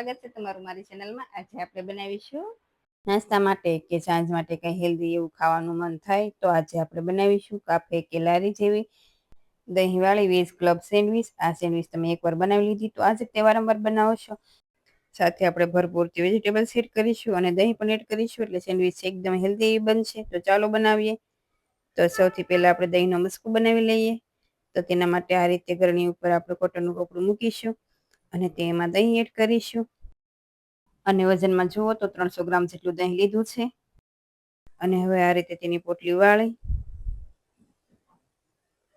સ્વાગત છે તમારું મારી ચેનલમાં. આજે આપણે બનાવીશું નાસ્તા માટે કે સાંજ માટે કંઈ હેલ્ધી એવું ખાવાનું મન થાય તો આજે આપણે બનાવીશું કાફે કે લારી જેવી દહીંવાળી વેજ ક્લબ સેન્ડવિચ આ સેન્ડવિચ તમે એકવાર બનાવી લીધી તો આજે તે વારંવાર બનાવશો સાથે આપણે ભરપૂરથી વેજીટેબલ એડ કરીશું અને દહીં પણ એડ કરીશું એટલે સેન્ડવિચ એકદમ હેલ્ધી બનશે. તો ચાલો બનાવીએ. તો સૌથી પહેલાં આપણે દહીંનો મસ્કો બનાવી લઈએ. તો તેના માટે આ રીતે ગરણી ઉપર આપણે કોટનનું કપડું મૂકીશું. અને તેમાં દહીં એડ કરીશું. અને વજનમાં જુઓ તો ત્રણસો ગ્રામ જેટલું દહીં લીધું છે. અને હવે આ રીતે તેની પોટલી વાળી.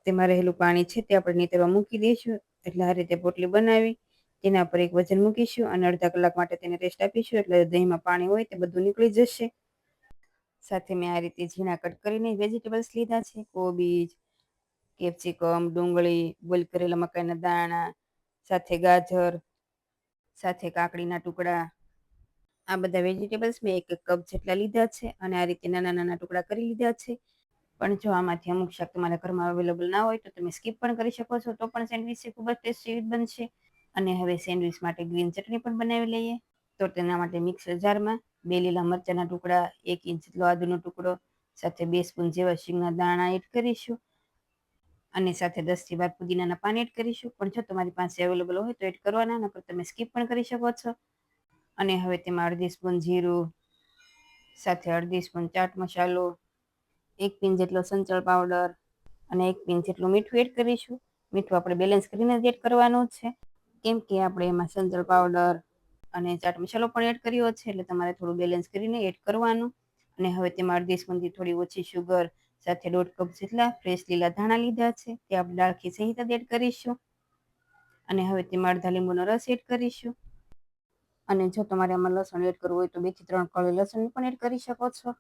તેમાં રહેલું પાણી છે તે આપણે નીતરવા મૂકી દઈશું. એટલે આ રીતે પોટલી બનાવી, તેના પર એક વજન મૂકીશું અને અડધા કલાક માટે તેને રેસ્ટ આપીશું. એટલે દહીંમાં પાણી હોય તે બધું નીકળી જશે. સાથે મેં આ રીતે ઝીણા કટ કરીને વેજીટેબલ્સ લીધા છે. કોબીજ, કેપ્સિકમ, ડુંગળી બોઇલ કરેલા મકાઈના દાણા સાથે ગાજર, સાથે કાકડીના ટુકડા. આ બધા વેજીટેબલ્સ મેં એક કપ જેટલા લીધા છે અને આ રીતે નાના નાના ટુકડા કરી લીધા છે. પણ જો આમાંથી અમુક શાક તમારા ઘરમાં અવેલેબલ ના હોય તો તમે સ્કીપ પણ કરી શકો છો. તો પણ સેન્ડવિચ ખૂબ જ ટેસ્ટી બનશે. અને હવે સેન્ડવિચ માટે ગ્રીન ચટણી પણ બનાવી લઈએ. તો તેના માટે મિક્સર જારમાં બે લીલા મરચાના ટુકડા, એક ઇંચ જેટલો આદુનો ટુકડો, સાથે બે સ્પૂન જેવા શીંગના દાણા એડ કરીશું. અને સાથે દસથી બાર પુદીનાના પાન એડ કરીશું. પણ જો તમારી પાસે અવેલેબલ હોય તો એડ કરવાના, નકર તમે સ્કીપ પણ કરી શકો છો. અને હવે તેમાં અડધી સ્પૂન જીરું, સાથે અડધી સ્પૂન ચાટ મસાલો, એક પિન જેટલો સંચળ પાવડર અને એક પિન જેટલું મીઠું એડ કરીશું. મીઠું આપણે બેલેન્સ કરીને જ એડ કરવાનું છે. કેમ કે આપણે એમાં સંચળ પાવડર અને ચાટ મસાલો પણ એડ કર્યો છે, એટલે તમારે થોડું બેલેન્સ કરીને એડ કરવાનું. અને હવે તેમાં અડધી સ્પૂનથી થોડી ઓછી શુગર સાથે દોઢ કપ જેટલા ફ્રેશ લીલા ધાણા લીધા છે, તે આપણે ડાળખી સહિત એડ કરીશું. અને હવે તેમાં અડધા લીંબુનો રસ એડ કરીશું. અને જો તમારે આમાં લસણ એડ કરવું હોય તો બેથી ત્રણ કળી લસણ પણ એડ કરી શકો છો.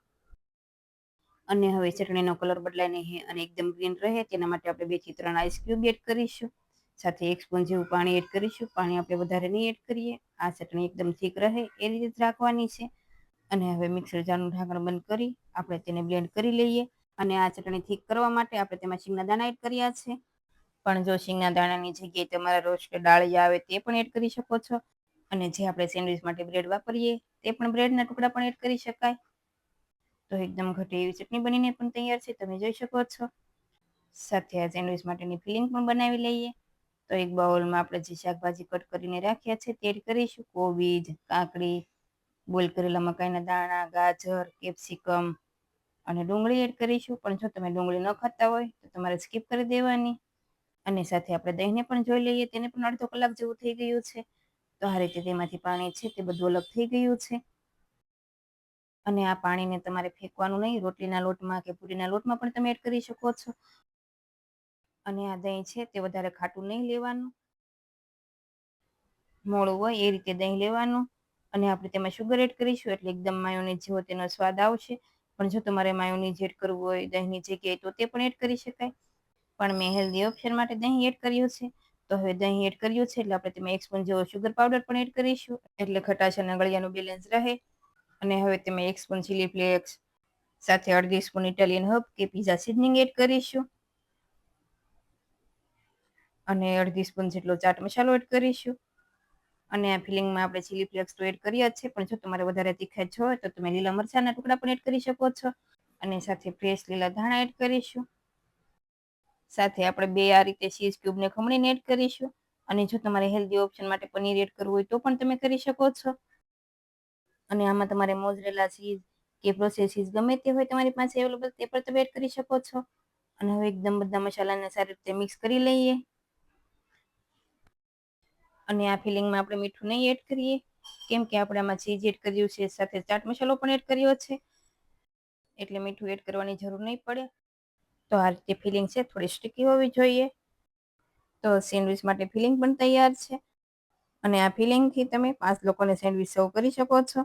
અને હવે ચટણીનો કલર બદલાય નહીં અને એકદમ ગ્રીન રહે, તેના માટે આપણે બેથી ત્રણ આઈસ ક્યુબ એડ કરીશું. સાથે એક સ્પૂન જેવું પાણી એડ કરીશું. પાણી આપણે વધારે નહીં એડ કરીએ. આ ચટણી એકદમ ઠીક રહે, એ રીતે રાખવાની છે. અને હવે મિક્સર જારનું ઢાંકણ બંધ કરી, આપણે તેને બ્લેન્ડ કરી લઈએ. અને આ ચટણી ઠીક કરવા માટે આપણે તેમાં શીંગના દાણા એડ કર્યા છે. પણ જો શીંગના દાણાની જગ્યાએ તમારા રોસ્ટ ડાળિયા આવે તે પણ એડ કરી શકો છો. અને જે આપણે સેન્ડવિચ માટે બ્રેડ વાપરીએ તે પણ બ્રેડના ટુકડા પણ એડ કરી શકાય. તો એકદમ ઘટી એવી ચટણી બનીને પણ તૈયાર છે, તમે જોઈ શકો છો. સાથે આ સેન્ડવિચ માટેની ફિલિંગ પણ બનાવી લઈએ. તો એક બાઉલમાં આપણે જે શાકભાજી કટ કરીને રાખ્યા છે તે એડ કરીશું. કોબીજ, કાકડી, બોલ કરેલા મકાઈના દાણા, ગાજર, કેપ્સિકમ અને ડુંગળી એડ કરીશું. પણ જો તમે ડુંગળી ન ખાતા હોય, તો તમારે સ્કીપ કરી દેવાની. અને સાથે આપણે દહીંને પણ જોઈ લઈએ, તેને પણ અડધો કલાક જેવું થઈ ગયું છે. તો આ રીતે તેમાંથી પાણી છે તે બધું અલગ થઈ ગયું છે. અને આ પાણીને તમારે ફેંકવાનું નહીં, રોટલીના લોટમાં કે પૂરીના લોટમાં પણ તમે એડ કરી શકો છો. અને આ દહીં છે તે વધારે ખાટું નહીં લેવાનું. મોળું હોય એ રીતે દહીં લેવાનું. અને આપણે તેમાં શુગર એડ કરીશું એટલે એકદમ માયોની જેવો તેનો સ્વાદ આવશે. પણ જો તમારે માયોની એડ કરવું હોય, દહીંની જગ્યાએ, તો તે પણ એડ કરી શકાય. પણ મેં હેલ્ધી ઓપ્શન માટે દહીં એડ કર્યું છે. તો હવે દહીં એડ કર્યું છે, એટલે આપણે તેમાં એક સ્પૂન જેવો શુગર પાવડર પણ એડ કરીશું. એટલે ખટાશ અને ગળિયાનું બેલેન્સ રહે. અને હવે તેમાં એક સ્પૂન ચીલી ફ્લેક્સ સાથે અડધી સ્પૂન ઇટાલિયન હબ કે પીઝા સિઝનિંગ એડ કરીશું. અને અડધી સ્પૂન જેટલો ચાટ મસાલો એડ કરીશું. અને આ ફિલિંગમાં આપણે ચીલી ફ્લેક્સ એડ કરીએ જ છે. પણ જો તમારે વધારે તીખાઈ હોય તો તમે લીલા મરચાના ટુકડા પણ એડ કરી શકો છો. અને સાથે ફ્રેશ લીલા ધાણા એડ કરીશું. સાથે આપણે બે આ રીતે ચીઝ ક્યુબને ખમણીને એડ કરીશું. અને જો તમારે હેલ્ધી ઓપ્શન માટે પનીર એડ કરવું હોય તો પણ તમે કરી શકો છો. અને આમાં તમારે મોઝરેલા ચીઝ કે પ્રોસેસ ચીઝ ગમે તે હોય તમારી પાસે અવેલેબલ તે પણ તમે એડ કરી શકો છો. અને હવે એકદમ બધા મસાલાને સારી રીતે મિક્સ કરી લઈએ. અને આ ફિલિંગમાં આપણે મીઠું નહીં એડ કરીએ. કેમ કે આપણે આમાં ચીઝ એડ કર્યું છે, સાથે ચાટ મસાલો પણ એડ કર્યો છે. એટલે મીઠું એડ કરવાની જરૂર નહીં પડે. તો આ રીતે ફિલિંગ છે, થોડી સ્ટીકી હોવી જોઈએ. તો સેન્ડવિચ માટે ફિલિંગ પણ તૈયાર છે. અને આ ફિલિંગથી તમે પાંચ લોકોને સેન્ડવિચ સર્વ કરી શકો છો.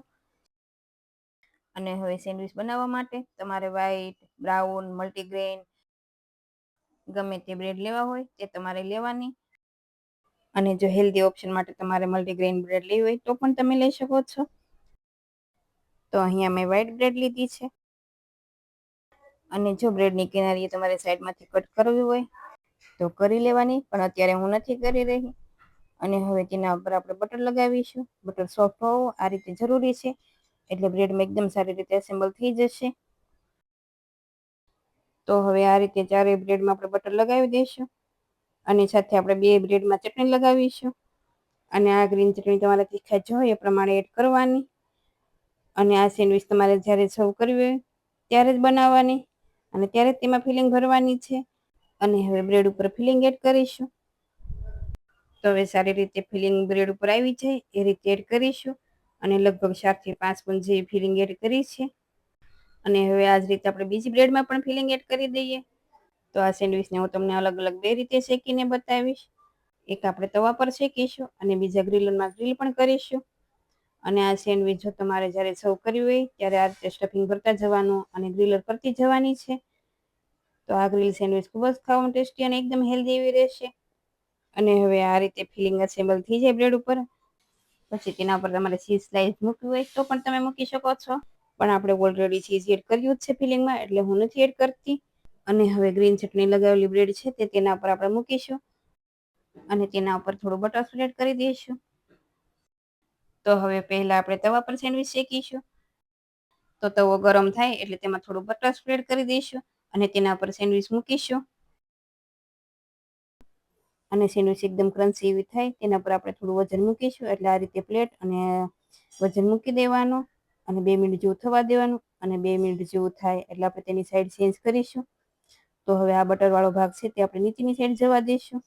અને હવે સેન્ડવિચ બનાવવા માટે તમારે વ્હાઈટ, બ્રાઉન મલ્ટીગ્રેન ગમે તે બ્રેડ લેવા હોય તે તમારે લેવાની. અને જો હેલ્ધી ઓપ્શન માટે તમારે મલ્ટીગ્રેન બ્રેડ લેવી હોય તો પણ તમે લઈ શકો છો. તો અહીંયા મેં વ્હાઈટ બ્રેડ લીધી છે. અને જો બ્રેડની કિનારીએ તમારે સાઈડમાંથી કટ કરવી હોય તો કરી લેવાની, પણ અત્યારે હું નથી કરી રહી. અને હવે તેના ઉપર આપણે બટર લગાવીશું. બટર સોફ્ટ હોવો આ રીતે જરૂરી છે. એટલે બ્રેડમાં એકદમ સારી રીતે એસેમ્બલ થઈ જશે. તો હવે આ રીતે ચારે બ્રેડમાં આપણે બટર લગાવી દઈશું. અને સાથે આપણે બે બ્રેડમાં ચટણી લગાવીશું. અને આ ગ્રીન ચટણી તમારે તીખા જોઈએ એ પ્રમાણે એડ કરવાની. અને આ સેન્ડવિચ તમારે જ્યારે સર્વ કરવી હોય ત્યારે જ બનાવવાની. અને ત્યારે જ તેમાં ફિલિંગ ભરવાની છે. અને હવે બ્રેડ ઉપર ફિલિંગ એડ કરીશું. તો હવે સારી રીતે ફિલિંગ બ્રેડ ઉપર આવી જાય એ રીતે એડ કરીશું. અને લગભગ ચારથી પાંચ પણ જેવી ફિલિંગ એડ કરી છે. અને હવે આ જ રીતે આપણે બીજી બ્રેડમાં પણ ફિલિંગ એડ કરી દઈએ. તો આ સેન્ડવિચને હું તમને અલગ અલગ બે રીતે શેકીને બતાવીશ. એક આપણે તવા પર શેકીશું અને બીજા ગ્રીલરમાં ગ્રીલ પણ કરીશું. અને આ સેન્ડવિચ જો તમારે જ્યારે સર્વ કરવી હોય ત્યારે આ રીતે સ્ટફિંગ ભરતા જવાનું અને ગ્રીલર કરતી જવાની છે. તો આ ગ્રીલ સેન્ડવિચ ખૂબ જ ખાવામાં ટેસ્ટી અને એકદમ હેલ્ધી એવી રહેશે. અને હવે આ રીતે ફિલિંગ અસેમ્બલ થઈ જાય બ્રેડ ઉપર. પછી તેના ઉપર તમારે ચીઝ સ્લાઇસ મૂકવી હોય તો પણ તમે મૂકી શકો છો. પણ આપણે ઓલરેડી ચીઝ એડ કર્યું જ છે ફિલિંગમાં એટલે હું નથી એડ કરતી. અને હવે ગ્રીન ચટણી લગાવેલી બ્રેડ છે તે તેના પર આપણે મૂકીશું અને તેના ઉપર થોડું બટર સ્પ્રેડ કરી દઈશું. તો હવે પહેલા આપણે તવા પર સેન્ડવિચ શેકીશું. તો તવો ગરમ થાય એટલે તેમાં થોડું બટર સ્પ્રેડ કરી દઈશું અને તેના પર સેન્ડવિચ મૂકીશું. અને સેન્ડવિચ એકદમ ક્રન્ચી એવી થાય તેના પર આપણે થોડું વજન મૂકીશું એટલે આ રીતે પ્લેટ અને વજન મૂકી દેવાનું અને બે મિનિટ જેવું થવા દેવાનું અને બે મિનિટ જેવું થાય એટલે આપણે તેની સાઈડ ચેન્જ કરીશું. તો હવે આ બટરવાળો ભાગ છે તે આપણે નીચેની સાઈડ જવા દઈશું.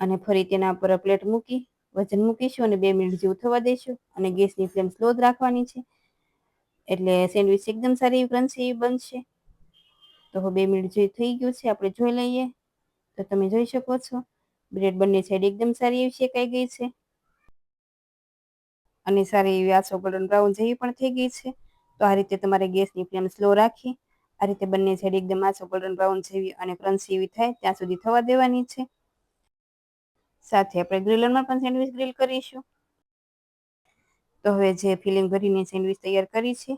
અને ફરી તેના પર પ્લેટ મૂકી, વજન મૂકીશું અને બે મિનિટ જેવું થવા દઈશું. અને ગેસની ફ્લેમ સ્લો જ રાખવાની છે. એટલે સેન્ડવિચ એકદમ સારી એવી ક્રન્ચી બનશે. તો હવે બે મિનિટ જેવું થઈ ગયું છે, આપણે જોઈ લઈએ. તો તમે જોઈ શકો છો બ્રેડ બંને સાઈડ એકદમ સારી એવી શેકાઈ ગઈ છે. અને સારી એવી આસો ગોલ્ડન બ્રાઉન જેવી પણ થઈ ગઈ છે. તો આ રીતે તમારે ગેસની ફ્લેમ સ્લો રાખી આ રીતે બંને સાઈડ એકદમ આસો ગોલ્ડન બ્રાઉન જેવી અને ક્રન્ચી એવી થાય, ત્યાં સુધી થવા દેવાની છે. સાથે આપણે ગ્રીલરમાં પણ સેન્ડવિચ ગ્રીલ કરીશું. તો હવે જે ફિલિંગ ભરીને સેન્ડવિચ તૈયાર કરી છે,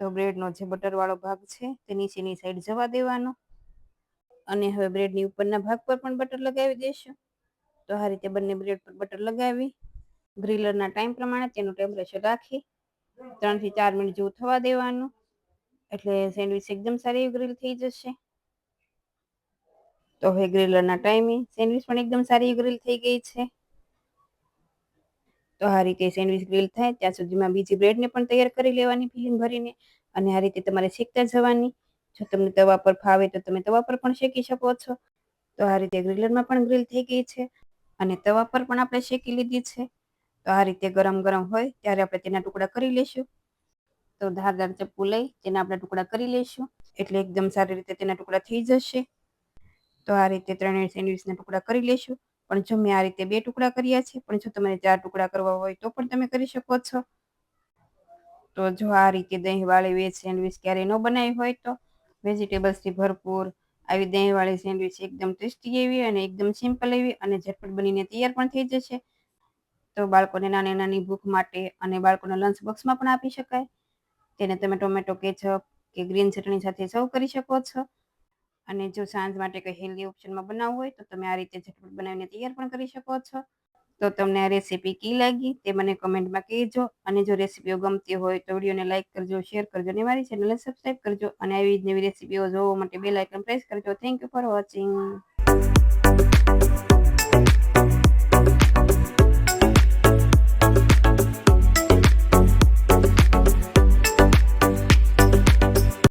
તો બ્રેડનો જે બટરવાળો ભાગ છે, તે નીચેની સાઈડ જવા દેવાનો. અને હવે બ્રેડની ઉપરના ભાગ પર પણ બટર લગાવી દેશું. તો આ રીતે બંને બ્રેડ પર બટર લગાવી ગ્રીલરના ટાઈમ પ્રમાણે તેનું ટેમ્પરેચર રાખી, ત્રણથી ચાર મિનિટ જેવું થવા દેવાનું. એટલે સેન્ડવિચ એકદમ સારી ગ્રીલ થઈ જશે. તો હવે ગ્રીલરના ટાઈમે સેન્ડવિચ પણ એકદમ સારી ગ્રીલ થઈ ગઈ છે. તો આ રીતે સેન્ડવિચ ગ્રીલ થાય ત્યાં સુધીમાં બીજી બ્રેડને પણ તૈયાર કરી લેવાની ફિલિંગ ભરીને અને આ રીતે તમારે શેકતા જવાની. જો તમને તવા પર ફાવે તો તમે તવા પર પણ શેકી શકો છો. તો આ રીતે ગ્રીલરમાં પણ ગ્રીલ થઈ ગઈ છે અને તવા પર પણ આપણે શેકી લીધી છે. તો આ રીતે ગરમ ગરમ હોય ત્યારે આપણે તેના ટુકડા કરી લઈશું તો ધારદાર ચપ્પુ લઈ તેના આપણે ટુકડા કરી લઈશું. એટલે એકદમ સારી રીતે તેના ટુકડા થઈ જશે. તો આ રીતે ત્રણેય સેન્ડવિચના ટુકડા કરી લઈશું. પણ જો મેં આ રીતે બે ટુકડા કર્યા છે, પણ જો તમારે ચાર ટુકડા કરવા હોય તો પણ તમે કરી શકો છો. તો જો આ રીતે દહીંવાળી વેજ સેન્ડવિચ ક્યારેય ન બનાવી હોય તો વેજીટેબલ્સથી ભરપૂર આવી દહીંવાળી સેન્ડવિચ એકદમ ટેસ્ટી એવી અને એકદમ સિમ્પલ એવી અને ઝટપટ બનીને તૈયાર પણ થઈ જશે. તો બાળકોને નાની નાની ભૂખ માટે અને બાળકોના લંચ બોક્સમાં પણ આપી શકાય. તેને તમે ટોમેટો કેચઅપ કે ગ્રીન ચટણી સાથે સર્વ કરી શકો છો. અને જો સાંજ માટે કંઈ હેલ્ધી ઓપ્શનમાં બનાવવું હોય તો તમે આ રીતે ઝટપટ બનાવીને તૈયાર પણ કરી શકો છો. તો તમને આ રેસીપી કી લાગી તે મને કમેન્ટમાં કહેજો. અને જો રેસીપીઓ ગમતી હોય તો વિડીયોને લાઇક કરજો, શેર કરજો અને મારી ચેનલને સબસ્ક્રાઈબ કરજો. અને આવી જ નવી રેસીપીઓ જોવા માટે બે લાઇકન પ્રેસ કરજો. Thank you for watching